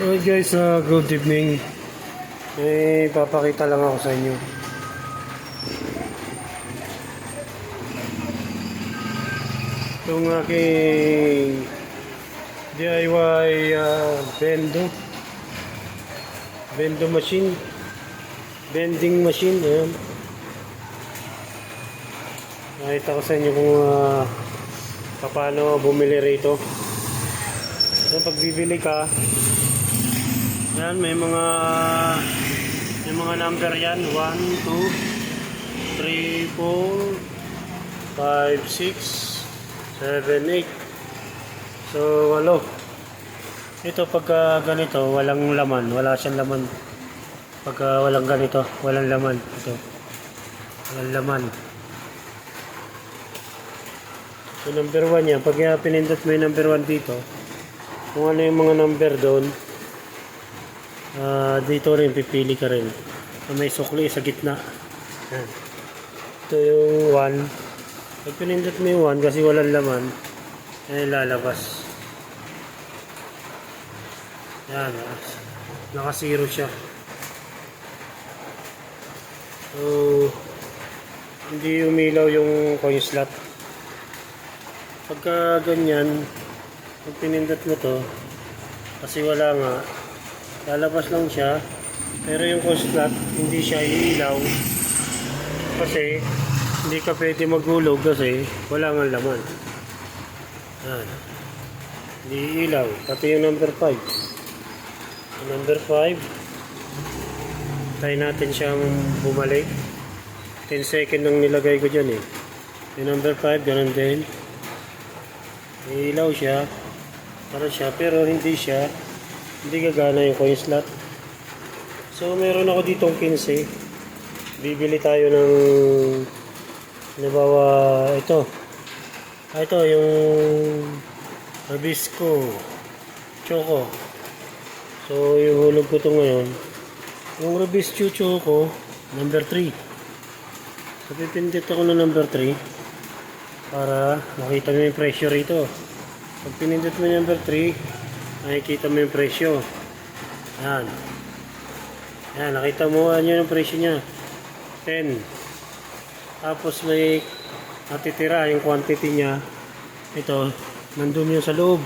Hey guys, uh, good evening. Eh, papakita lang ako sa inyo. Itong aking DIY uh, bendo. Bendo machine. Bending machine. Ayan. Nakita ko sa inyo kung uh, paano bumili rito. So, pag bibili ka, yan, may mga may mga number yan. 1, 2, 3, 4, 5, 6, 7, 8. So, walo. Ito pagka ganito, walang laman. Wala siyang laman. Pagka walang ganito, walang laman. Ito. Walang laman. So, number 1 yan. Pag pinindot mo yung number 1 dito, kung ano yung mga number doon, Ah, dito rin pipili ka rin. Na may sukli sa gitna. Yan. Ito yung 1. Pag pinindot mo yung 1 kasi walang laman, ay lalabas. Yan. ah. Naka-zero siya. So, hindi umilaw yung coin slot. Pagka ganyan, pag pinindot mo to, kasi wala nga, lalabas lang siya pero yung coin slot hindi siya iilaw. Kasi hindi ka pwede maghulog kasi wala nga laman. Yan. Hindi iilaw pati yung number 5 yung number 5 try natin siyang bumalik. 10 second ang nilagay ko dyan eh. Yung number 5 ganun din. Iilaw siya para siya pero hindi siya hindi gagana yung coin slot. So, meron ako ditong 15. Bibili tayo ng nabawa ito. Ah, ito yung Nabisco Choco. So, yung hulog ko to ngayon. Yung Robisco Choco, number 3. So, pipindit ako ng number 3 para makita mo yung pressure rito. Pag pinindot mo number 3, nakikita mo yung presyo. Yan. Yan, nakita mo ano yung presyo niya. 10. Tapos may natitira yung quantity niya. Ito, nandun yun sa loob.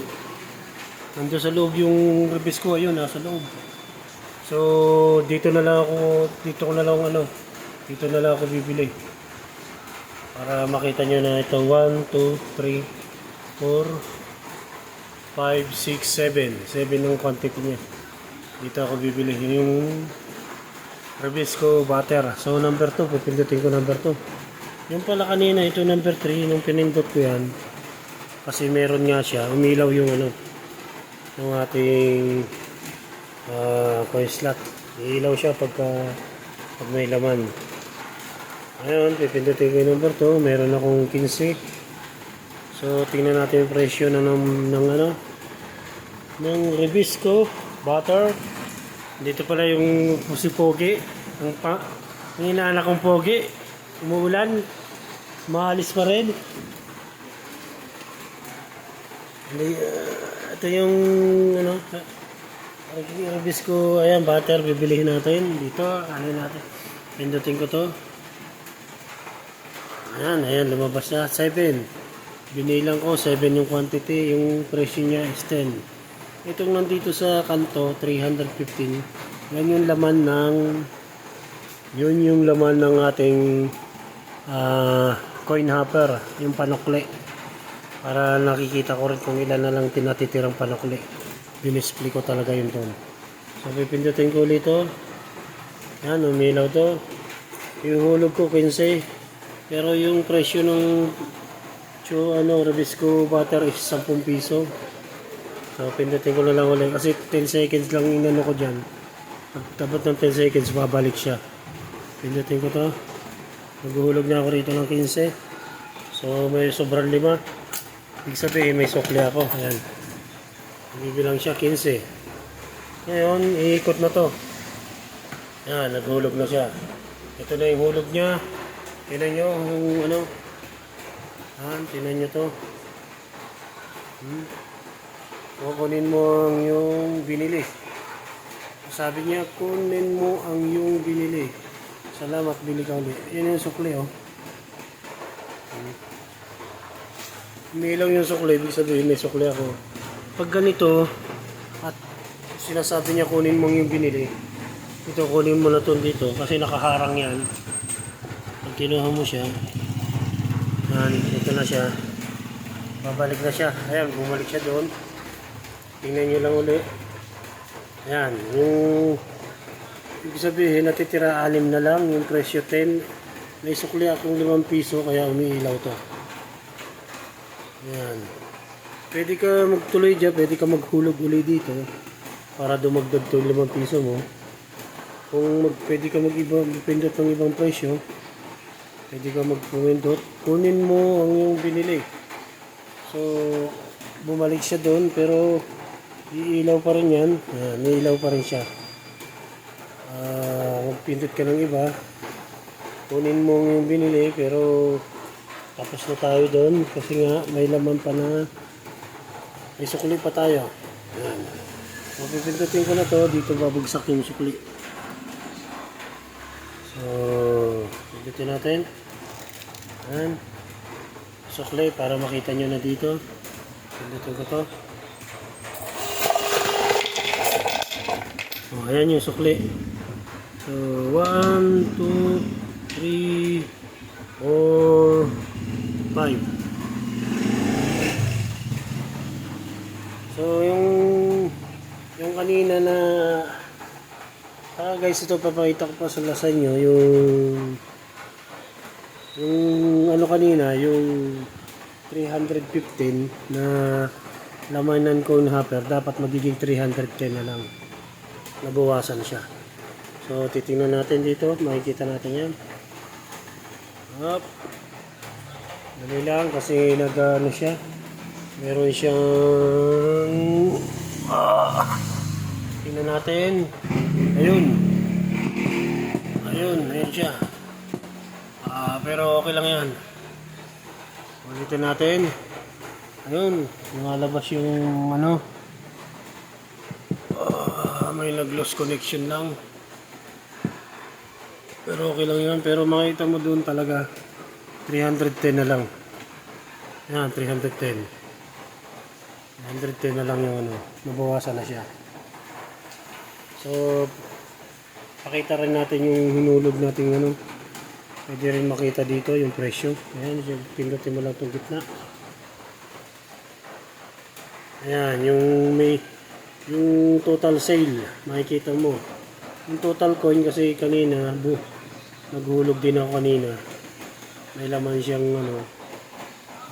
Nandun sa loob yung ribis ko. Ayun, nasa loob. So, dito na lang ako, dito ko na lang ano, dito na lang ako bibili. Para makita nyo na ito, 1, 2, 3, 4, 5, 6, 7. 7 yung quantity niya. Dito ako bibili. Yun Yung Rabisco butter. So number 2, pipindutin ko number 2. Yung pala kanina, ito number 3. Nung pinindot ko yan, kasi meron nga siya, umilaw yung ano, yung ating uh, coin slot. Iilaw siya pagka pag may laman. Ayun, pipindutin ko yung number 2. Meron akong 15. So, tingnan natin yung presyo ng, ng, ng ano, ng Ribisco butter. Dito pala yung si Pogi. Ang, pa, ang kong Pogi. Umuulan. Maalis pa rin. Ah, ito yung ano, uh, Ribisco, ayan, butter, bibilihin natin. Dito, ano natin. Pindutin ko to. Ayan, ayan, lumabas na. 7. Binilang ko 7 yung quantity, yung presyo niya is 10. Itong nandito sa kanto, 315. Yan yung laman ng yun yung laman ng ating ah, coin hopper, yung panukli. Para nakikita ko rin kung ilan na lang tinatitirang panukli. Dinisplay ko talaga yun doon. So pipindutin ko ulit to. Yan, umilaw to. Yung hulog ko 15. Pero yung presyo ng So, ano, Rabisco butter is 10 piso. So, pindutin ko na lang ulit. Kasi 10 seconds lang inano ko dyan. Tapos ng 10 seconds, babalik siya. Pindutin ko to. Maghuhulog na ako rito ng 15. So, may sobrang lima. Ibig sabihin, may sukli ako. Ayan. Bibilang siya 15. Ngayon, iikot na to. Ayan, naghulog na siya. Ito na yung hulog niya. Tignan nyo ano, Ayan, tinan nyo to. Hmm. Kukunin mo ang yung binili. Sabi niya, kunin mo ang yung binili. Salamat, bili ka ulit. Yan yung sukli, oh. Umiilaw yung sukli, ibig sabihin may sukli ako. Pag ganito, at sinasabi niya kunin mo yung binili, ito kunin mo na to dito kasi nakaharang yan. Pag kinuha mo siya, yan, ito na siya. Babalik na siya. Ayan, bumalik siya doon. Tingnan nyo lang uli. Ayan, yung ibig sabihin natitira anim na lang, yung presyo 10. May sukli akong 5 piso kaya umiilaw to. Ayan. Pwede ka magtuloy dyan, pwede ka maghulog uli dito para dumagdag to yung 5 piso mo. Kung mag, pwede ka mag-iba, magpindot ng ibang presyo, pwede ka magpindot, kunin mo ang yung binili. So, bumalik siya doon, pero iilaw pa rin yan. Ayan, may ilaw pa rin siya. Ah, magpindot ka ng iba, kunin mo yung binili, pero tapos na tayo doon kasi nga may laman pa na may sukli pa tayo. Ayan. So, pipindutin ko na to, dito babagsak yung sukli. So, pindutin natin. Ayan. Sukli para makita nyo na dito. Pindutin ko to. Oh, ayan yung sukli. So, 1, 2, 3, 4, 5. So, yung yung kanina na ah guys, ito papakita ko pa sa sa inyo yung yung ano kanina, yung 315 na laman ng cone hopper, dapat magiging 310 na lang. Nabawasan siya. So, titingnan natin dito, makikita natin yan. Up. Dali lang kasi nag ano siya. Meron siyang ah, tingnan natin. Ayun. Ayun, ayun siya. Ah, pero okay lang 'yan. Ulitin natin. Ayun, lumalabas yung ano. Ah, may nag-lost connection lang. Pero okay lang 'yan, pero makita mo doon talaga 310 na lang. Yan, 310. 110 na lang yung ano, nabawasan na siya. So, pakita rin natin yung hinulog natin ano. Pwede rin makita dito yung presyo. Ayan, yung pindutin mo lang itong gitna. Ayan, yung may yung total sale, makikita mo. Yung total coin kasi kanina, bu, naghulog din ako kanina. May laman siyang ano,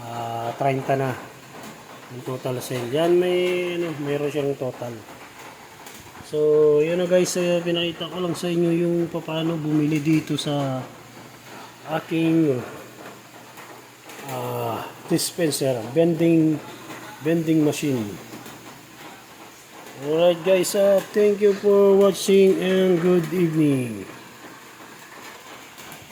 ah 30 na. Yung total sale. Yan may ano, mayroon siyang total. So, yun na guys, eh, pinakita ko lang sa inyo yung paano bumili dito sa aking ah dispenser, vending vending machine. Alright guys, uh, thank you for watching and good evening.